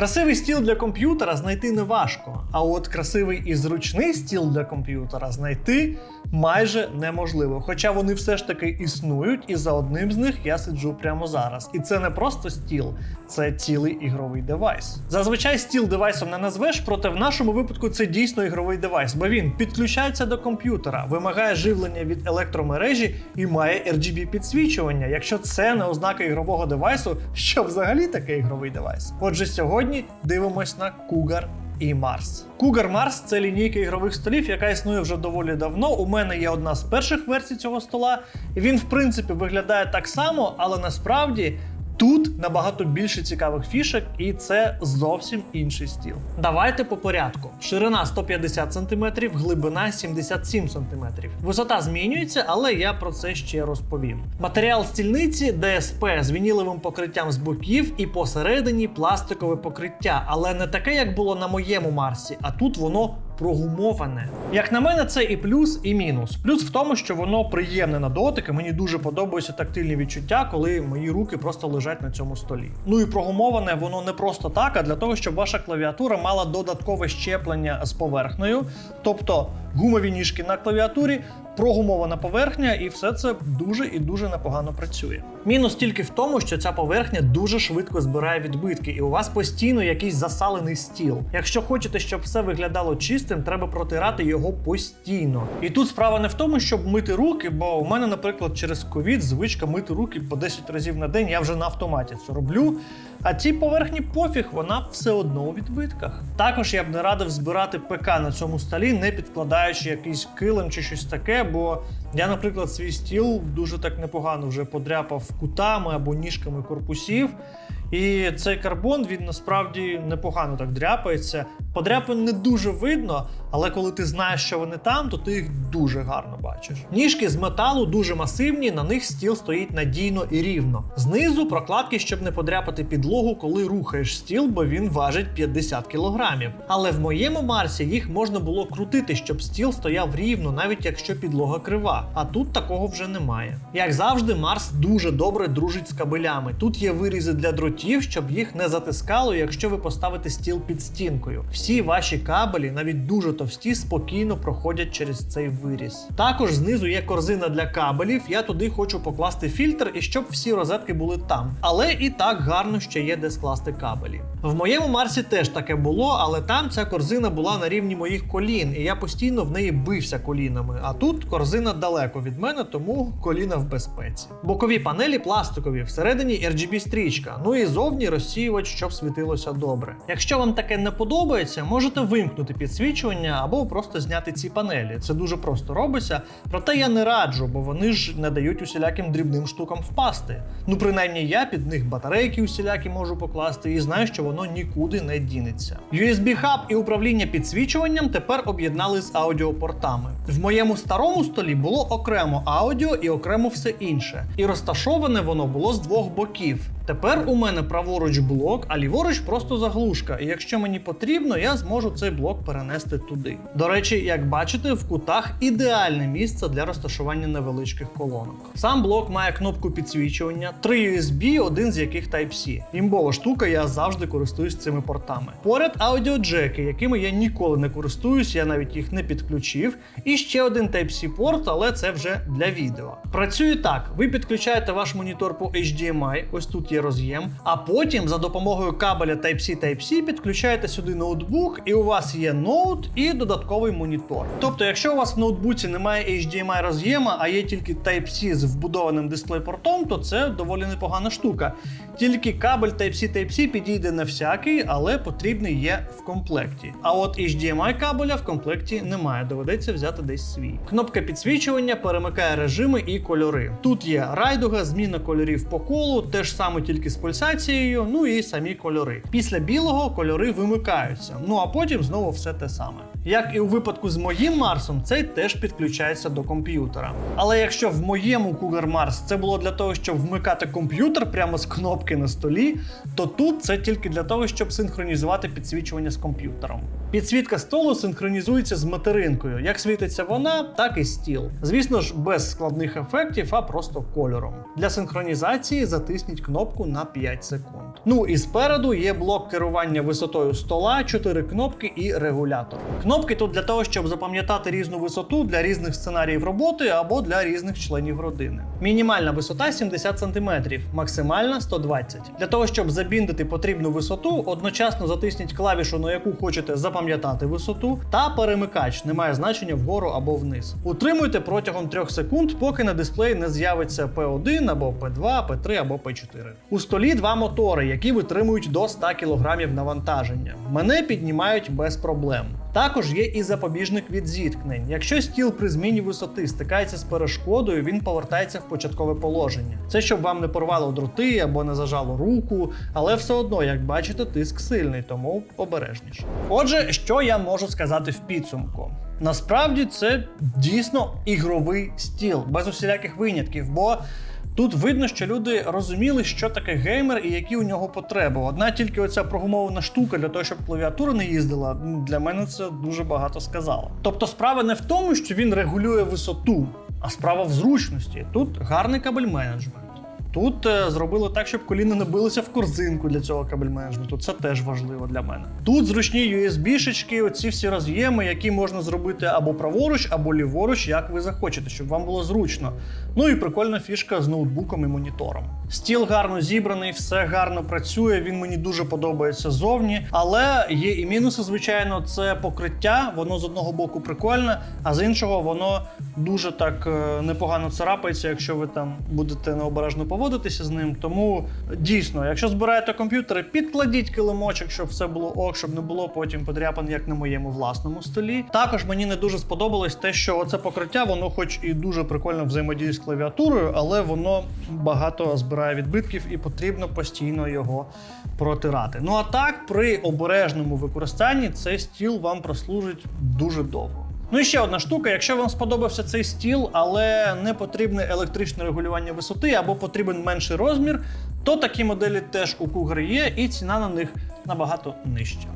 Красивий стіл для комп'ютера знайти не важко, а от красивий і зручний стіл для комп'ютера знайти майже неможливо. Хоча вони все ж таки існують, і за одним з них я сиджу прямо зараз. І це не просто стіл, це цілий ігровий девайс. Зазвичай стіл девайсом не назвеш, проте в нашому випадку це дійсно ігровий девайс, бо він підключається до комп'ютера, вимагає живлення від електромережі і має RGB підсвічування. Якщо це не ознака ігрового девайсу, що взагалі таке ігровий девайс? Отже, сьогодні дивимось на Cougar і Марс. Cougar Mars – це лінійка ігрових столів, яка існує вже доволі давно. У мене є одна з перших версій цього стола. Він, в принципі, виглядає так само, але насправді. Тут набагато більше цікавих фішек, і це зовсім інший стіл. Давайте по порядку. Ширина 150 см, глибина 77 см. Висота змінюється, але я про це ще розповім. Матеріал стільниці ДСП з вініловим покриттям з боків і посередині пластикове покриття, але не таке, як було на моєму Марсі, а тут воно прогумоване. Як на мене, це і плюс, і мінус. Плюс в тому, що воно приємне на дотик, і мені дуже подобаються тактильні відчуття, коли мої руки просто лежать на цьому столі. Ну і прогумоване воно не просто так, а для того, щоб ваша клавіатура мала додаткове щеплення з поверхнею, тобто гумові ніжки на клавіатурі. Прогумована поверхня, і все це дуже і дуже непогано працює. Мінус тільки в тому, що ця поверхня дуже швидко збирає відбитки, і у вас постійно якийсь засалений стіл. Якщо хочете, щоб все виглядало чистим, треба протирати його постійно. І тут справа не в тому, щоб мити руки, бо у мене, наприклад, через ковід звичка мити руки по 10 разів на день. Я вже на автоматі це роблю. А цій поверхні пофіг, вона все одно у відбитках. Також я б не радив збирати ПК на цьому столі, не підкладаючи якийсь килим чи щось таке, бо я, наприклад, свій стіл дуже так непогано вже подряпав кутами або ніжками корпусів. І цей карбон він насправді непогано так дряпається. Подряпин не дуже видно, але коли ти знаєш, що вони там, то ти їх дуже гарно бачиш. Ніжки з металу дуже масивні, на них стіл стоїть надійно і рівно. Знизу прокладки, щоб не подряпати підлогу, коли рухаєш стіл, бо він важить 50 кілограмів. Але в моєму Марсі їх можна було крутити, щоб стіл стояв рівно, навіть якщо підлога крива. А тут такого вже немає. Як завжди, Марс дуже добре дружить з кабелями. Тут є вирізи для дротів, щоб їх не затискало, якщо ви поставите стіл під стінкою. Всі ваші кабелі, навіть дуже товсті, спокійно проходять через цей виріз. Також знизу є корзина для кабелів. Я туди хочу покласти фільтр і щоб всі розетки були там. Але і так гарно ще є де скласти кабелі. В моєму Марсі теж таке було, але там ця корзина була на рівні моїх колін, і я постійно в неї бився колінами. А тут корзина далеко від мене, тому коліна в безпеці. Бокові панелі пластикові, всередині RGB стрічка. Ну і зовні розсіювач, щоб світилося добре. Якщо вам таке не подобається, можете вимкнути підсвічування або просто зняти ці панелі. Це дуже просто робиться. Проте я не раджу, бо вони ж не дають усіляким дрібним штукам впасти. Ну, принаймні, я під них батарейки усілякі можу покласти і знаю, що воно нікуди не дінеться. USB-хаб і управління підсвічуванням тепер об'єднали з аудіопортами. В моєму старому столі було окремо аудіо і окремо все інше. І розташоване воно було з двох боків. Тепер у мене праворуч блок, а ліворуч просто заглушка. І якщо мені потрібно, я зможу цей блок перенести туди. До речі, як бачите, в кутах ідеальне місце для розташування невеличких колонок. Сам блок має кнопку підсвічування, три USB, один з яких Type-C. Імбова штука, я завжди користуюсь цими портами. Поряд аудіоджеки, якими я ніколи не користуюсь, я навіть їх не підключив. І ще один Type-C порт, але це вже для відео. Працює так: ви підключаєте ваш монітор по HDMI, ось тут є роз'єм, а потім за допомогою кабеля Type-C Type-C підключаєте сюди ноутбук, і у вас є ноут і додатковий монітор. Тобто, якщо у вас в ноутбуці немає HDMI роз'єма, а є тільки Type-C з вбудованим дисплей-портом, то це доволі непогана штука. Тільки кабель Type-C Type-C підійде на всякий, але потрібний є в комплекті. А от HDMI кабеля в комплекті немає, доведеться взяти десь свій. Кнопка підсвічування перемикає режими і кольори. Тут є райдуга, зміна кольорів по колу, те ж саме тільки з пульсацією, ну і самі кольори. Після білого кольори вимикаються. Ну а потім знову все те саме. Як і у випадку з моїм Марсом, цей теж підключається до комп'ютера. Але якщо в моєму Cougar Mars це було для того, щоб вмикати комп'ютер прямо з кнопки на столі, то тут це тільки для того, щоб синхронізувати підсвічування з комп'ютером. Підсвітка столу синхронізується з материнкою. Як світиться вона, так і стіл. Звісно ж, без складних ефектів, а просто кольором. Для синхронізації затисніть кнопку на 5 секунд. Ну і спереду є блок керування висотою стола, 4 кнопки і регулятор. Кнопки тут для того, щоб запам'ятати різну висоту для різних сценаріїв роботи або для різних членів родини. Мінімальна висота 70 см, максимальна 120 Для того, щоб забіндити потрібну висоту, одночасно затисніть клавішу, на яку хочете запам'ятати висоту, та перемикач не має значення вгору або вниз. Утримуйте протягом 3 секунд, поки на дисплеї не з'явиться P1 або P2, P3 або P4. У столі два мотори, які витримують до 100 кг навантаження. Мене піднімають без проблем. Також є і запобіжник від зіткнень. Якщо стіл при зміні висоти стикається з перешкодою, він повертається в початкове положення. Це щоб вам не порвало дроти або не зажало руку, але все одно, як бачите, тиск сильний, тому обережніше. Отже, що я можу сказати в підсумку? Насправді це дійсно ігровий стіл, без усіляких винятків, бо Тут видно, що люди розуміли, що таке геймер і які у нього потреби. Одна тільки оця прогумована штука для того, щоб клавіатура не їздила, для мене це дуже багато сказала. Тобто справа не в тому, що він регулює висоту, а справа в зручності. Тут гарний кабель менеджмент. Тут е, зробили так, щоб коліна не билися в корзинку для цього кабель менеджменту. Це теж важливо для мене. Тут зручні USB-шечки, оці всі роз'єми, які можна зробити або праворуч, або ліворуч, як ви захочете, щоб вам було зручно. Ну і прикольна фішка з ноутбуком і монітором. Стіл гарно зібраний, все гарно працює. Він мені дуже подобається зовні. Але є і мінуси, звичайно, це покриття. Воно з одного боку прикольне, а з іншого воно дуже так е, непогано царапається, якщо ви там будете необережно поводитися з ним. Тому дійсно, якщо збираєте комп'ютери, підкладіть килимочок, щоб все було ок, щоб не було потім подряпан, як на моєму власному столі. Також мені не дуже сподобалось те, що оце покриття, воно, хоч і дуже прикольно взаємодіє з клавіатурою, але воно багато збирає відбитків і потрібно постійно його протирати. Ну а так, при обережному використанні цей стіл вам прослужить дуже довго. Ну і ще одна штука, якщо вам сподобався цей стіл, але не потрібне електричне регулювання висоти або потрібен менший розмір, то такі моделі теж у Cougar є, і ціна на них набагато нижча.